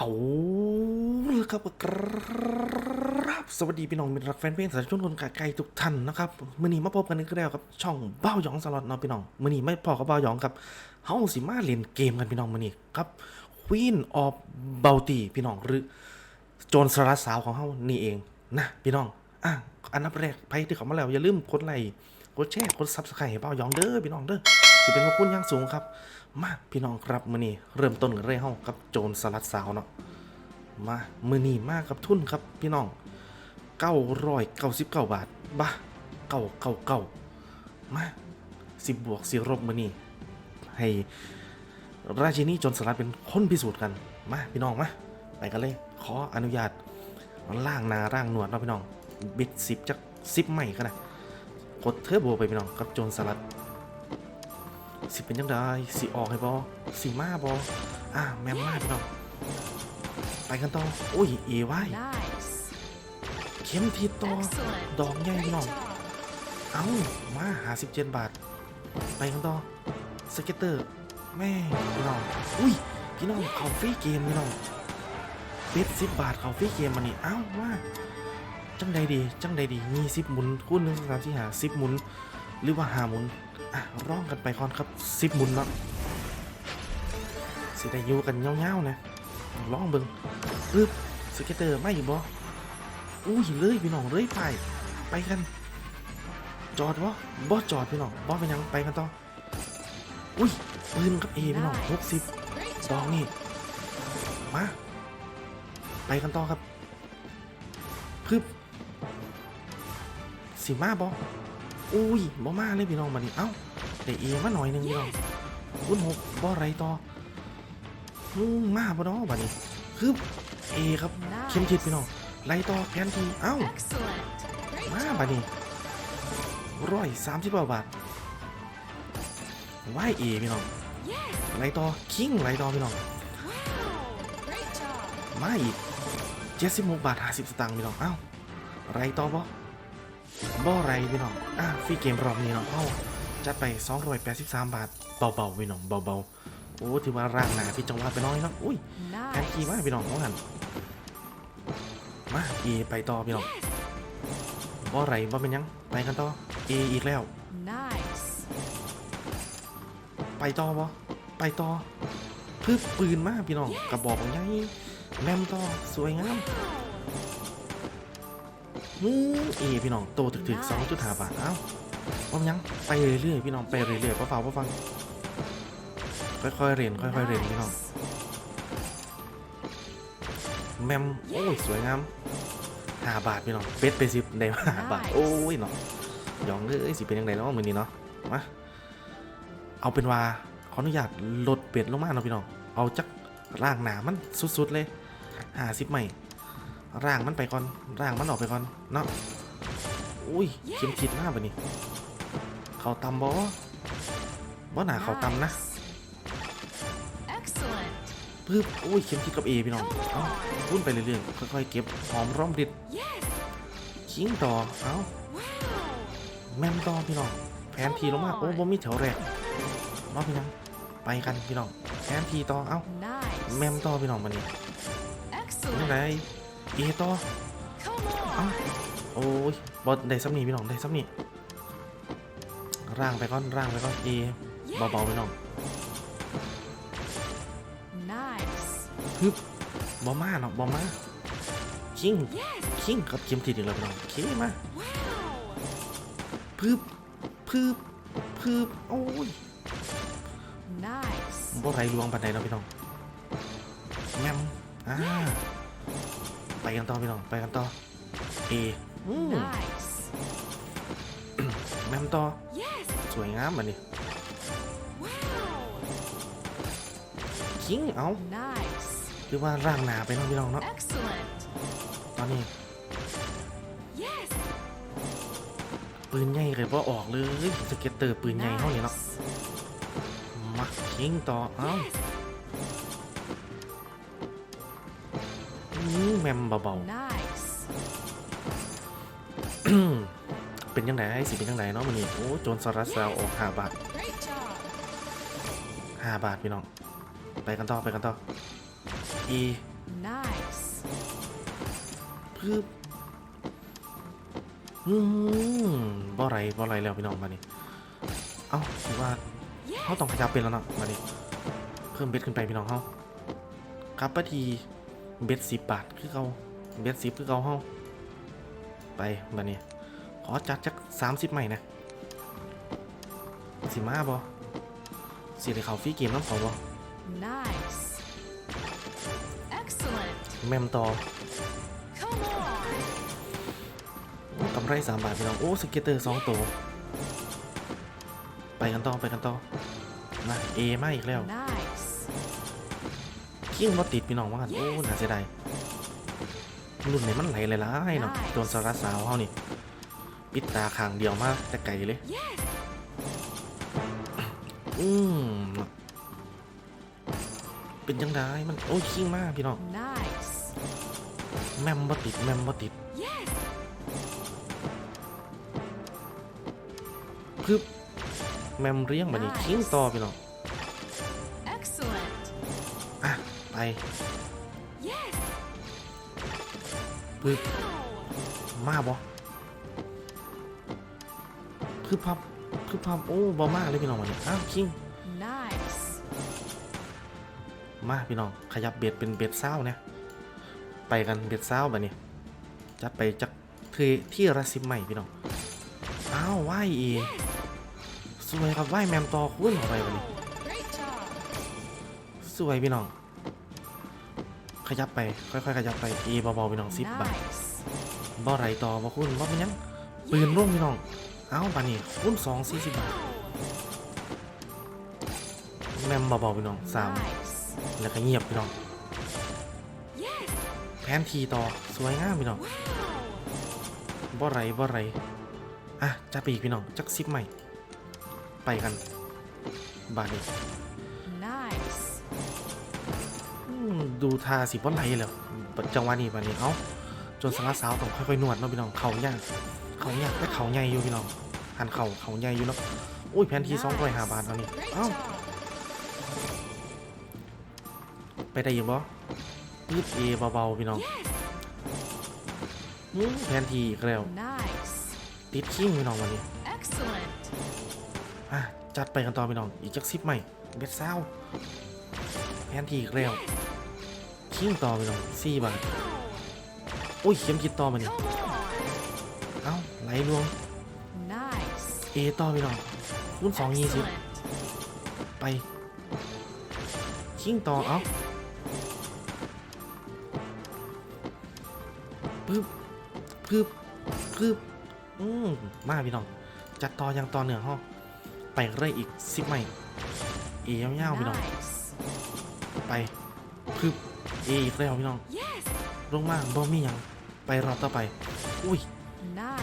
เอาละครับครับสวัสดีพี่น้องมิตรรักแฟนเพลงสายชนคนไกลๆทุกท่านนะครับมื่อนี้มาพบกันอีกแล้วครับ ช่องเบ้าหยองสล็อตเนาะพี่น้องมื่อนี้ไม่พอกับเบ้าหยองครับเฮาสิมาเล่นเกมกันพี่น้องมื่อนี้ครับ Queen of Bounty พี่น้องหรือโจรสลัดสาวของเฮานี่เองนะพี่น้องอะอันดับแรกไปที่เขามาแล้วอย่าลืมกดไลค์กดแชร์กดซับสไครต์ให้เบ้าหยองเด้อพี่น้องเด้อ สิเป็นขอบคุณอย่างสูงครับ มาพี่น้องครับมือนี้เริ่มต้นกันเลยเฮากับโจรสลัดสาวเนาะมามือนี้มากับทุนครับพี่น้อง999บาทบ้า999มา10บบวก10ลบมือนี้ให้ราชินีโจรสลัดเป็นคนพิสูจน์กันมาพี่น้องมาไปกันเลยขออนุญาตล่างนาร่างหนวดเนาะพี่น้องบิด10จัก10ใหม่กันนะกดเทอร์โบไปพี่น้องกับโจรสลัด สิเป็นยังไงสิออกให้บอสิมาบออะแม่มมาพี่น้องไปกันต่ออุ้ยเอไว้ Nice. เข็มทิศต่อ Excellent. ดอกใหญ่พี่น้อง Great job. เอามาหาสิบเจ็ดบาท ไปกันต่อสเก็ตเตอร์แม่พี่น้องอุ้ยพี่น้องเขาฟรีเกมพี่น้องเป็ดสิบบาทเขาฟรีเกมมันนี่เอ้าว่าจังใดดีจังใดดีมีสิบหมุนคูณหนึ่งสองสามสี่หาสิบหมุน หรือว่าหาหมุนอะร้องกันไปก่อนครับสิบหมุนเนาะสิได้อยู่กันเงาๆนะร้องเบิ่งปึ๊บสเก็ตเตอร์ไม่อยู่บ่อุ้ยเลยพี่น้องเลยไปไปกัน จอดวะบอสจอดพี่น้องบอสไปยังไปกันต่ออุ้ยปืนกับเอพี่น้องหกสิบดอก job. นี่มาไปกันต่อครับ พึบสิมาบอ อุ้ยบอมาเลยพี่น้องมานี่เอ้าแต่เอมาหน่อยหนึงพี่น้องคุณหกบอไรต่ออืมมาบ่เนาะบัดนี้พึบเอครับเข้มทิดพี่น้องไรต่อแพนทีเอ้า Excellent. Great มา job. บานี้ร้อยสามสิบาทไหวเอพี่น้อง Yes. ไรต่อคิงไรต่อพี่น้อง Wow. Great job. มาอีกเจ็ดสิบหกบาทห้าสิบสตางค์พี่น้องเอ้าไรต่อบ่บ่ไรพี่น้อง อะฟรีเกมรอบนี้เนาะเอ้าจัดไปสองร้อยแปดสิบสามบาท เบาๆพี่น้องเบาๆ โอ้ถือว่าร่างหนาพี่จังหวะไปน้อยเนาะอุ้ยแพน Nice. คีมาพี่น้องเขาหันมาเอไปต่อพี่น้อง Yes. บ่ไรบ่เป็นหยังไปกันต่อเออีกแล้ว Nice. ไปต่อบ่ไปต่อพืบปืนมาพี่น้องกระบอกใหญ่แมมต่อสวยงาม ฮู้เอพี่น้องโตถึกๆสองจุดห้าบาทเอ้าว่ามันยังไปเรื่อยๆพี่น้องไปเรื่อยๆเพราะฟ้าเพราะฟังค่อยๆเรียนค่อยๆเรียนพี่น้อง Nice. แมมโอ้ยสวยงามห้าบาทพี่น้องเป็ดไปสิบได้ห้าบาท Nice โอ้ยเนาะหยองเอ้ยสิเป็นยังไงเนาะมือนี้เนาะมาเอาเป็นว่าขออนุญาตลดเป็ดลงมาเนาะพี่น้องเอาจักร่างหนามันสุดๆเลยห้าสิบใหม่ ร่างมันไปก่อน ร่างมันออกไปก่อนเนาะอุ้ยเข็มทิดมากแบบนี้เขาตำบอบ่หนาเขาตำนะปึ๊บอุ้ยเข็มทิดกับเอพี่น้องเอ้าวุ่นไปเรื่อยๆค่อยๆเก็บหอมร่อมริด Yes. คิงต่อเอ้าแมมต่อพี่น้องแผนทีลงมาโอ้บ่มีแถวแรกรอบพี่น้องไปกันพี่น้องแผนทีต่อเอ้าแมมต่อพี่น้องมานี่ยังไง เอต่อ Come เอ้า on. โอ้ยบอได้ซ้ำนี่พี่น้องได้ซ้ำนี่ร่างไปก่อนร่างไปก่อนเอเบาๆพี่น้อง Nice. ฮึบบ่มาเนาะบ่มาคิง Yes. คิงกับเข็มทิดอีกแล้วพี่น้องเคมา Wow. พึบพึบพึบโอ้ย Nice. บ่ไรลวงปันใดเนาะพี่น้องแงมอ่า ไปกันต่อพี่น้องไปกันต่อเออืม Nice. แมมต่อ Yes. สวยงามอันนี้ Wow. คิงเอา Nice. คือว่าร่างหนาไปเน้องพี่น้องเนาะ Excellent. ตอนนี้ Yes. ปืนใหญ่เลยว่าออกเลยสเก็ตเตอร์ปืนใหญ่เท่านี้เนาะ Nice. มาคิงต่อเอ้า แมมเบา Nice. ๆเป็นยังไงสิเป็นยังไงเนาะมันนี่โอ้โจรสลัดแซวออกห้าบาท Great job. ห้าบาทพี่น้อง ไปกันต่อไปกันต่อเอ Nice. พืบอืมบ่ไรบ่ไรแล้วพี่น้องมานี่เอ้าถือว่าเขาต้องขยับเป็นแล้วเนาะมานี่เพิ่มเบ็ดขึ้นไปพี่น้องเขาครับปะที เบ็ดสิบบาทคือเขาเบ็ดสิบคือเขาเขาไปมานี่ขอจัดจักสามสิบใหม่นะสิมาบ่สิได้เขาฟรีเกมน้ำเขาบ่ Nice. Excellent. แมมต่อ Come on. กำไรสามบาทพี่น้องโอ้สเก็ตเตอร์สองตัว ไปกันต่อไปกันต่อนะเอมาอีกแล้ว Nice. ขิ้งรถติดพี่น้องว่ากันโอ้น่าเสียดายรุ่นไหนมันไหลหลายๆเนาะโดนสาระสาวเฮานี่ปิดตาข้างเดียวมาแต่ไกลเลย Yes. อืมเป็นยังไงมันโอ้ยขิ้งมากพี่น้อง Nice. แมมบ่ติดแมมบ่ติด Yes. คือแมมเรียงบัดนี้ขิ้งต่อพี่น้อง อะไป Yes. ปึ๊บ Wow. มาบ่คือพับคือพับโอ้บ่มาเลยพี่น้องวันนี้อ้าวคิง Nice. มาพี่น้องขยับเบ็ดเป็นเบ็ดเศร้าเนี่ยไปกันเบ็ดเศร้าแบบนี้จัดไปจากที่ที่ระซิมใหม่พี่น้องอ้าวไหวเอสวยครับไหวแมมต่อคุ้นออกไปวันนี้ Great job. สวยพี่น้อง ขยับไป ค่อยๆขยับไปเอเบาๆพี่น้องสิบบาท Nice. บ่ไรต่อบ่คุณบ่เป็นหยังปืนร่วมพี่น้องเอ้าบานี้คุณสองสี่สิบบาทแมมเบาๆพี่น้องสาม Nice. แล้วก็เงียบพี่น้อง Yes. แผนทีต่อสวยงามพี่น้อง Wow. บ่ไรบ่ไรอะจะไปอีกพี่น้องจักซิปใหม่ ไปกัน บาดนี้ ดูทาสิบ่ไรแล้วจังหวะนี้บาดนี้เอ้าจนสารสาวต้องค่อยๆนวดเนาะพี่น้องเขาย่ากเขาย่ากแต่เขาใหญ่อยู่พี่น้องหันเข่าเขาใหญ่อยู่เนาะอุ้ยแผนที่สองร้อยห้าบาทแล้วนี่เอ้าไปได้ยู่บ่ปึ๊บเอเบาๆพี่น้องอแผนทีอีกแล้วติดคิ้งพี่น้องวันนี้อะจัดไปกันต่อพี่น้องอีกจักซิปใหม่เบ็ดเศร้าแผนทีอีกแล้ว คิ้งต่อพี่น้องสี่บาท Wow. อุ้ยเข็มคิดต่อมานี่ Come on. เอ้าไหลรวมเอต่อพี่น้องคูณสองยี่สิบไปคิ้งต่อเอ้าปึ๊บปึ๊บปึ๊บอืมมาพี่น้องจัดต่อยังต่อเหนือห้องไปเรื่อยอีกสิบใหม่เอียาวๆพี่น้องไปพึบ ออีกแล้วพี่น้อง Yes. ลงมาบ่มีหยังไปรอบต่อไป อุ้ย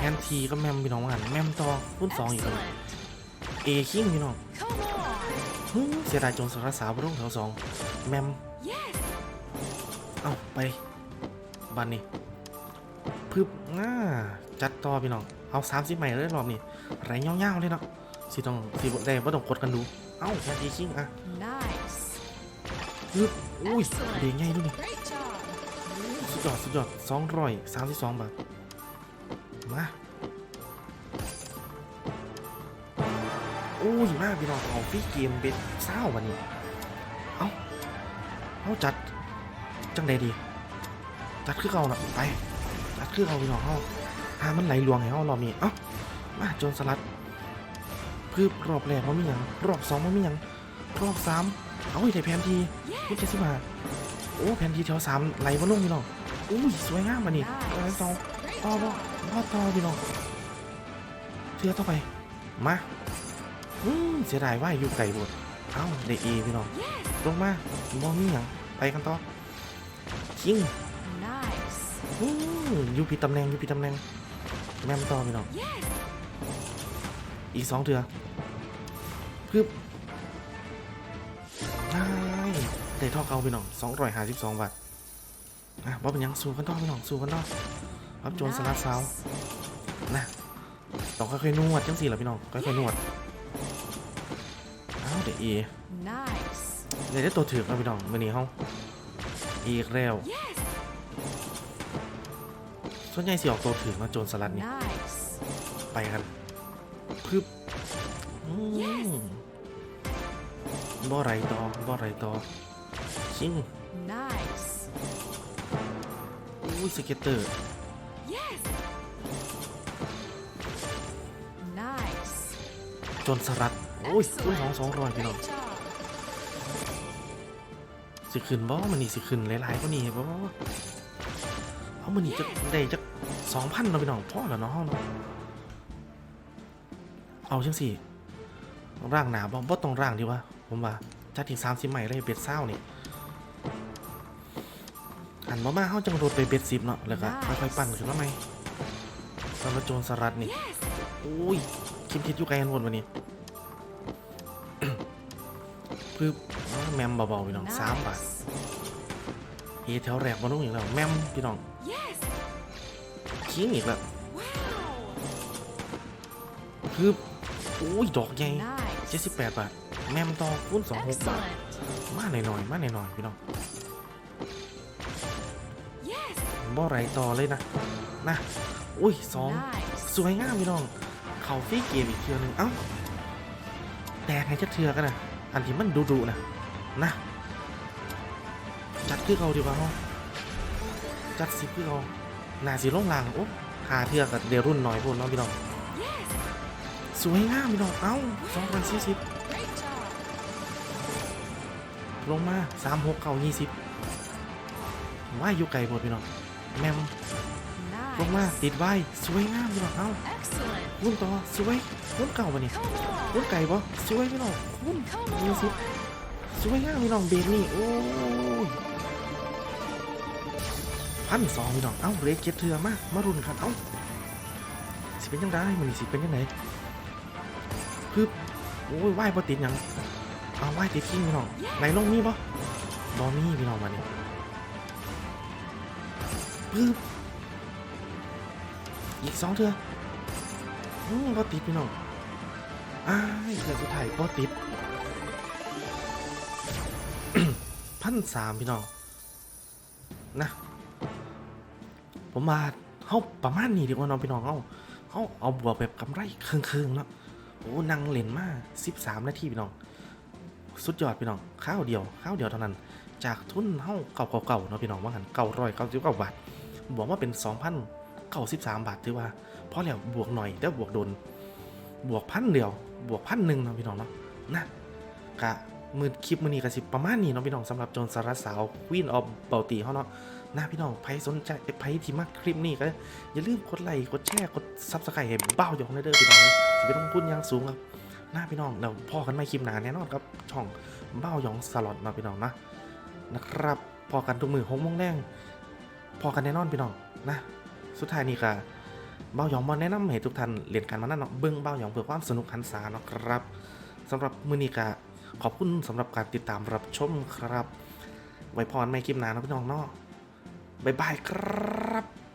แอน Nice. ทีก็แมมพี่น้องว่ากันแมมต่อรุ่นสองอีกแล้ว Excellent. เอคิงพี่น้อง Come on. หืมเสียดายจนสารสาวรุ่งแถวสองแมม Yes. เอาไปบันนี้พึบง่าจัดต่อพี่น้องเอาสามสิบใหม่เลยรอบนี้ไรเงาๆเลยเนาะสิต้องสิบได้บ่ต้องกดกันดูเอ้าแอนทีคิงอะ Nice. พึบอุ้ยเดียงใหญ่ด้วยนี่สุดยอดสุดยอดสองร้อยสามสิบสองบาท มาอุ้ยมากพี่น้องเอาฟรีเกมเป็นเศร้าวันนี้เอาเอาจัดจังใดดี จัดคือเขาละไป จัดคือเขาพี่น้องเขาหามันไหลลวงให้เขารอบนี้เอ้ามาโจนสลัดพืบรอบแรกมันมีหยังรอบสองมันมีหยังรอบสาม เอาอีกแต่แผนทีนี่เจ็ดสิบห้าโอ้แผนทีแถวสามไหลมาลงพี่น้องอุ้ยสวยงามมานี่ร้อยสอง Great ต่อบ่ job. ต่อต่อพี่น้องเทือต่อไปมาอืมเสียดายว่าอยู่ไก่บดเอ้าได้เอพี่น้อง Yes. ลงมาบ่มีหยังไปกันต่อคิง Nice. อืมอยู่ผิดตำแหน่งอยู่ผิดตำแหน่งแม่มต่อพี่น้อง Yes. อีกสองเถือพึบ ได้เท่าเก่าพี่น้องสองร้อยห้าสิบสองบาทอะบ่เป็นหยังสู้กันต่อพี่น้องสู้กันต่อรับโจรสลัดสาวนะต้องค่อยๆนวดจังสี่ละพี่น้องค่อยๆนวดอ้าวเดี๋ยวเอ Nice. เดี๋ยวได้ตัวถือกแล้วพี่น้องมื่อนี้เฮาอีกแล้ว Yes. ส่วนใหญ่สิออกตัวถึงมาโจรสลัดนี่ Nice. ไปกันพึบอืม Yes บ่ไรต่อบ่ไรต่อ ชิง Nice. อุ้ยสเก็ตเตอร์ Yes. Nice. โจรสลัดโอ้ยอุ้ยน้องสองร้อยพี่น้อง Great job. สิขึ้นบ่มันนี่สิขึ้นหลายๆกว่านี้บ่เอามันนี่จะได้จักสองพันเนาะพี่น้องพอแล้วเนาะเฮาเนาะเอาจังสิร่างหนาบ่บ่ต้องร่างดีวะผมว่าจัดถึงสามสิบใหม่เลยเบ็ดเศร้านี่ อันบ่มาเฮาจังโดดไปเบ็ดสิบเนาะแล้วก็ค่อยๆปั่นขึ้นมาใหม่สำหรับโจรสลัดนี่ Yes. อุ้ยคิมทิศอยู่ไกลกันหมดวันนี้ปึ๊บอ้าวแมมเบาๆพี่น้องสามบาท Nice. เอแถวแรกมาลงอีกแล้วแมมพี่น้อง Yes. คิงอีกแล้ว Wow. ปึ๊บอุ้ยดอกใหญ่ Nice. เจ็ดสิบแปดบาทแมมต่อคูณสองหกบาท Excellent. มาหน่อยๆมาหน่อยๆพี่น้อง บ่ไรต่อเลยนะนะอุ้ยสอง Nice. สวยงามพี่น้อง เขาฟรีเกมอีกเทือหนึงเอ้าแตกให้จะเทือกันนะอันที่มันดุๆนะนะจัดคือเขาดีกว่าเฮาจัดสิบคือเขาหนาสีลงลางโอ้หาเทือกับเดยวรุ่นน้อยพวกน้องพี่น้อง Yes. สวยงามพี่น้องเอ้าสองพันสี่สิบ Great job. ลงมาสามหกเก้ายี่สิบว่าอยู่ไกลหมดพี่น้อง แมมลงมา Nice. ติดไว้สวยงามพี่น้องเอ้า Excellent. รุ่นต่อสวยรุ่นเก่าปะนี่ Come รุ่น on. ไก่ปะสวยพี่น้องรุ่น Come ยี่สิบ on. สวยงามพี่น้องเบรกนี่โอ้ยพันสองพี่น้องเอ้าเรกเก็ตเถื่อมามารุ่นกันเอ้าสิเป็นยังไงมันสิเป็นยังไงคือโอ้ยไหวปติดหยังเอาไหวติดกิ้งพี่น้องไหนลงมีปะบอมีพี่น้องมาเนี่ย ปึ๊บอีกสองเถื่ออืมปติดพี่น้องอ้ายเถื่อสุดท้ายปติดพันสามพี่น้องนะ ผมมาเขาประมาณนี้ดีกว่าน้องพี่น้องเขาเขาเอาบวกแบบกำไรเครื่องๆเนาะโอ้นังเล่นมาสิบสามนาทีพี่น้อง สุดยอดพี่น้องข้าวเดียวข้าวเดียวเท่านั้น จากทุนเฮาเก่าเก่าๆเนาะพี่น้องว่างันเก่าร้อยเก้าสิบเก้าบาท บวกว่าเป็นสองพันเก้าสิบสามบาทถือว่าพอแล้วบวกหน่อยแต่บวกโดน บวกพันเดียว บวกพันหนึ่งเนาะพี่น้องเนาะนะกะมือคลิปมือนี้ก็สิประมาณนี้เนาะพี่น้องสำหรับโจรสารสาวควีนออฟเบลตีเขาเนาะนะพี่น้องใครสนใจใครที่มักคลิปนี้ก็อย่าลืมกดไลค์กดแชร์กดซับสไครต์ให้เบ้าหยองได้เด้อพี่น้องนะสิเป็นต้องคุณอยังสูงครับนะพี่น้องแล้วพอกันไม่คลิปหนาแน่นอนครับช่องเบ้าหยองสล็อตเนาะพี่น้องนะนะครับพอกันทุกมือหกโมงแดง พอกันแน่นอนพี่น้องนะสุดท้ายนี่ก็เบ้าหยองบอลแนะนำให้ทุกท่านเรียนกันมานั่นเนาะเบิ้งเบ้าหยองเพื่อความสนุกหันษาเนาะครับสำหรับมือนี้ก็ขอบคุณสำหรับการติดตามรับชมครับ ไว้พรไม่คลิปหนานะพี่น้องเนาะบ๊ายบายครับ